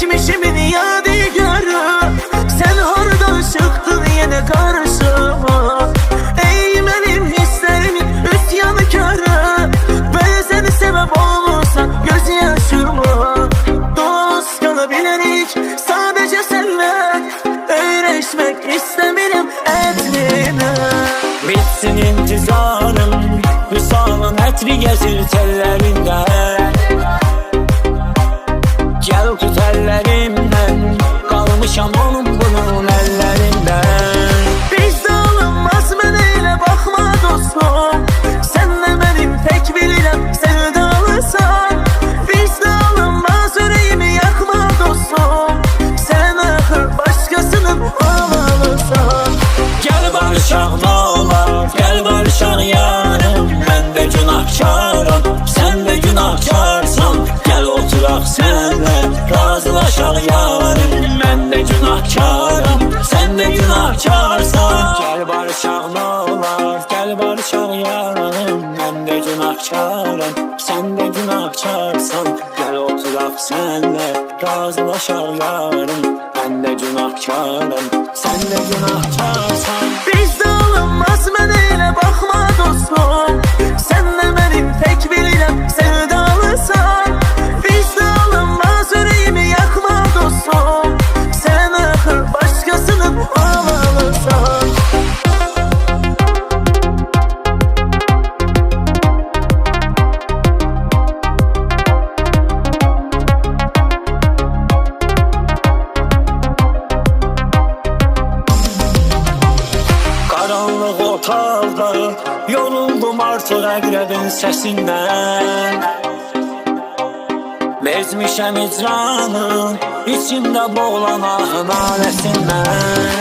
Geçmişimin yadigarı Sen hardan çıktın yine karşıma. Ey benim hislerimin üsyankarı Ben seni sebep olursan gözyaşıma Dost kalabilenik sadece senle. Öğreşmek istemirim etline Bitsin intizarım Vüsalın etri gezir tellerinde Gel tut ellerimden Kalmışam onun bunun ellerinden. Bizde alınmaz meneyle bakma dostum Sen de benim tek bilirem sevdalısan Bizde alınmaz yüreğimi yakma dostum Sen ahır başkasının havalısan Gel barışak ne olar Gel barışak yarım Ben de günahkarım Sen de günahkarsan Razılaşak yarım Ben de günahkarım. Sen de günahkarsan. Gel barışak ne olar Gel barışak yarım Ben de günahkarım Sen de günahkarsan. Gel oturak senle Razılaşak yarım Ben de günahkarım Sen de günahkarsan. Bizde alınmaz meneyle bakma. dostum otaqda Yoruldum artıq əqrəbin səsindən Bezmişəm icranın İçimdə boğulan ahın aləsindən